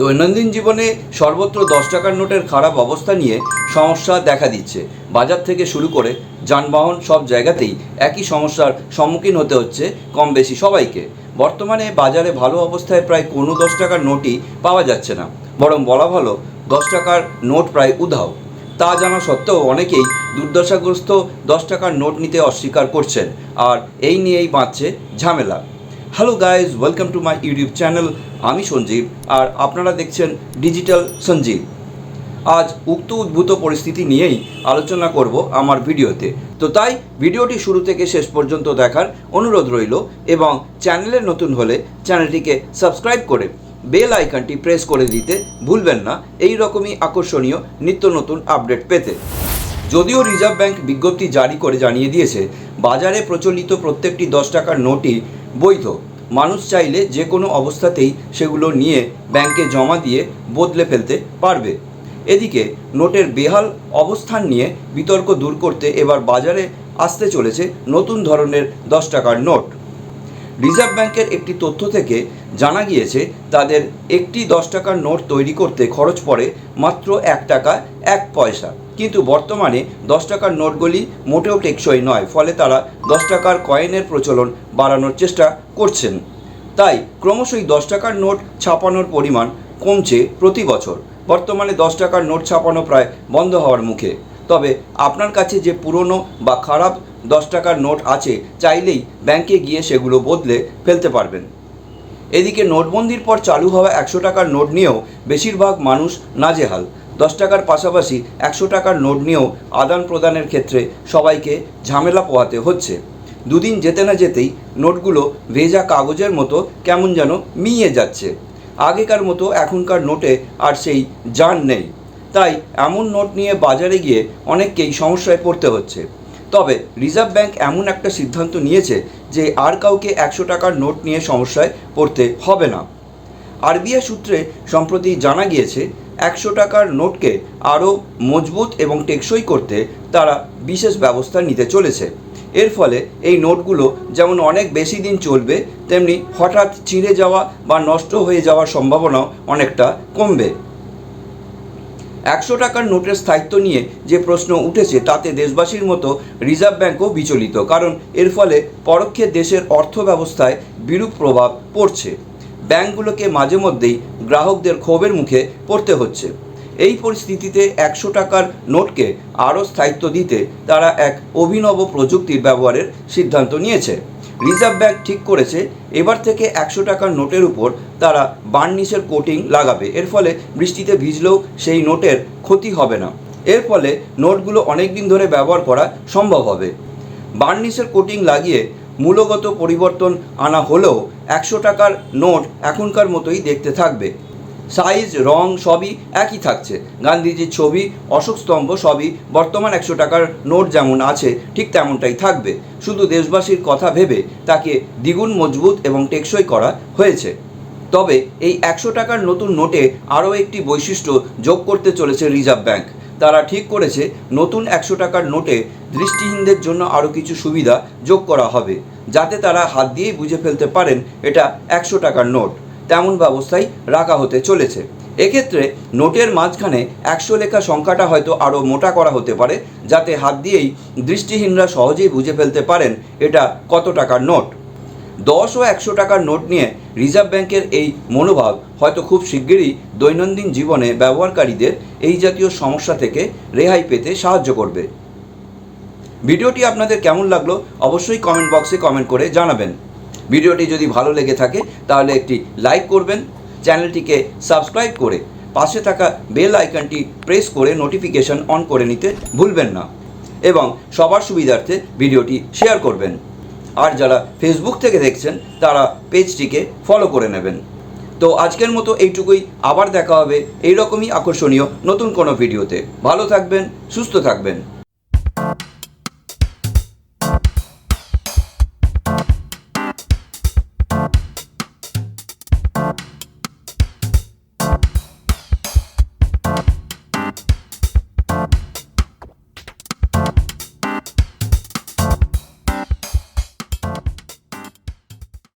দৈনন্দিন জীবনে সর্বত্র দশ টাকার নোটের খারাপ অবস্থা নিয়ে সমস্যা দেখা দিচ্ছে। বাজার থেকে শুরু করে যানবাহন সব জায়গাতেই একই সমস্যার সম্মুখীন হতে হচ্ছে কম বেশি সবাইকে। বর্তমানে বাজারে ভালো অবস্থায় প্রায় কোনো দশ টাকার নোটই পাওয়া যাচ্ছে না। বরং বলা ভালো, দশ টাকার নোট প্রায় উধাও। তা জানা সত্ত্বেও অনেকেই দুর্দশাগ্রস্ত দশ টাকার নোট নিতে অস্বীকার করছেন। আর এই নিয়েই বাঁচছে ঝামেলা। Hello guys welcome to my YouTube channel আমি সঞ্জীব, আর আপনারা দেখছেন ডিজিটাল সঞ্জীব। আজ উক্ত উদ্ভূত পরিস্থিতি নিয়েই আলোচনা করব আমার ভিডিওতে। তো তাই ভিডিওটি শুরু থেকে শেষ পর্যন্ত দেখার অনুরোধ রইল এবং চ্যানেলে নতুন হলে চ্যানেলটিকে সাবস্ক্রাইব করে বেল আইকনটি প্রেস করে দিতে ভুলবেন না। এই রকমই আকর্ষণীয় নিত্য নতুন আপডেট পেতে। যদিও রিজার্ভ ব্যাংক বিজ্ঞপ্তি জারি করে জানিয়ে দিয়েছে, বাজারে প্রচলিত প্রত্যেকটি দশ টাকার নোটই বৈধ। মানুষ চাইলে যে কোনো অবস্থাতেই সেগুলো নিয়ে ব্যাংকে জমা দিয়ে বদলে ফেলতে পারবে। এদিকে নোটের বেহাল অবস্থান নিয়ে বিতর্ক দূর করতে এবার বাজারে আসতে চলেছে নতুন ধরনের দশ টাকার নোট। রিজার্ভ ব্যাংকের একটি তথ্য থেকে জানা গিয়েছে, তাদের একটি দশ টাকার নোট তৈরি করতে খরচ পড়ে মাত্র এক টাকা, এক পয়সা। কিন্তু বর্তমানে দশ টাকার নোটগুলি মোটেও টেকসই নয়, ফলে তারা দশ টাকার কয়েনের প্রচলন বাড়ানোর চেষ্টা করছেন। তাই ক্রমশই দশ টাকার নোট ছাপানোর পরিমাণ কমছে প্রতি বছর। বর্তমানে দশ টাকার নোট ছাপানো প্রায় বন্ধ হওয়ার মুখে। তবে আপনার কাছে যে পুরনো বা খারাপ দশ টাকার নোট আছে, চাইলেই ব্যাংকে গিয়ে সেগুলো বদলে ফেলতে পারবেন। এদিকে নোটবন্দির পর চালু হওয়া একশো টাকার নোট নিয়েও বেশিরভাগ মানুষ নাজেহাল। দশ টাকার পাশাপাশি একশো টাকার নোট নিয়েও আদান প্রদানের ক্ষেত্রে সবাইকে ঝামেলা পোহাতে হচ্ছে। দুদিন যেতে না যেতেই নোটগুলো ভেজা কাগজের মতো কেমন যেন মিইয়ে যাচ্ছে। আগেকার মতো এখনকার নোটে আর সেই জান নেই। তাই এমন নোট নিয়ে বাজারে গিয়ে অনেককেই সমস্যায় পড়তে হচ্ছে। তবে রিজার্ভ ব্যাংক এমন একটা সিদ্ধান্ত নিয়েছে যে আর কাউকে একশো টাকার নোট নিয়ে সমস্যায় পড়তে হবে না। আরবিআই সূত্রে সম্প্রতি জানা গিয়েছে, একশো টাকার নোটকে আরও মজবুত এবং টেকসই করতে তারা বিশেষ ব্যবস্থা নিতে চলেছে। এর ফলে এই নোটগুলো যেমন অনেক বেশি দিন চলবে, তেমনি হঠাৎ ছিঁড়ে যাওয়া বা নষ্ট হয়ে যাওয়ার সম্ভাবনাও অনেকটা কমবে। একশো টাকার নোটের স্থায়িত্ব নিয়ে যে প্রশ্ন উঠেছে তাতে দেশবাসীর মতো রিজার্ভ ব্যাঙ্কও বিচলিত, কারণ এর ফলে পরোক্ষে দেশের অর্থ ব্যবস্থায় বিরূপ প্রভাব পড়ছে। ব্যাংকগুলোকে মাঝে মধ্যেই গ্রাহকদের ক্ষোভের মুখে পড়তে হচ্ছে। এই পরিস্থিতিতে একশো টাকার নোটকে আরও স্থায়িত্ব দিতে তারা এক অভিনব প্রযুক্তির ব্যবহারের সিদ্ধান্ত নিয়েছে। রিজার্ভ ব্যাঙ্ক ঠিক করেছে, এবার থেকে একশো টাকার নোটের উপর তারা বার্নিশের কোটিং লাগাবে। এর ফলে বৃষ্টিতে ভিজলেও সেই নোটের ক্ষতি হবে না। এর ফলে নোটগুলো অনেক দিন ধরে ব্যবহার করা সম্ভব হবে। বার্নিশের কোটিং লাগিয়ে মূলগত পরিবর্তন আনা হলেও একশো টাকার নোট এখনকার মতোই দেখতে থাকবে। সাইজ, রং সবই একই থাকছে। গান্ধীজির ছবি, অশোক স্তম্ভ সবই বর্তমান একশো টাকার নোট যেমন আছে, ঠিক তেমনটাই থাকবে। শুধু দেশবাসীর কথা ভেবে তাকে দ্বিগুণ মজবুত এবং টেকসই করা হয়েছে। তবে এই একশো টাকার নতুন নোটে আরও একটি বৈশিষ্ট্য যোগ করতে চলেছে রিজার্ভ ব্যাংক। তারা ঠিক করেছে, নতুন একশো টাকার নোটে দৃষ্টিহীনদের জন্য আরও কিছু সুবিধা যোগ করা হবে, যাতে তারা হাত দিয়েই বুঝে ফেলতে পারেন এটা একশো টাকার নোট। তেমন ব্যবস্থাই রাখা হতে চলেছে। এক্ষেত্রে নোটের মাঝখানে একশো লেখা সংখ্যাটা হয়তো আরও মোটা করা হতে পারে, যাতে হাত দিয়েই দৃষ্টিহীনরা সহজেই বুঝে ফেলতে পারেন এটা কত টাকার নোট। দশ ও একশো টাকার নোট নিয়ে রিজার্ভ ব্যাংকের এই মনোভাব হয়তো খুব শিগগিরই দৈনন্দিন জীবনে ব্যবহারকারীদের এই জাতীয় সমস্যা থেকে রেহাই পেতে সাহায্য করবে। ভিডিওটি আপনাদের কেমন লাগল অবশ্যই কমেন্ট বক্সে কমেন্ট করে জানাবেন। ভিডিওটি যদি ভালো লেগে থাকে, তাহলে একটি লাইক করবেন, চ্যানেলটিকে সাবস্ক্রাইব করে পাশে থাকা বেল আইকনটি প্রেস করে নোটিফিকেশন অন করে নিতে ভুলবেন না এবং সবার সুবিধার্থে ভিডিওটি শেয়ার করবেন। আর যারা ফেসবুক থেকে দেখছেন, তারা পেজটিকে ফলো করে নেবেন। তো আজকের মতো এইটুকুই, আবার দেখা হবে এইরকমই আকর্ষণীয় নতুন কোনো ভিডিওতে। ভালো থাকবেন, সুস্থ থাকবেন।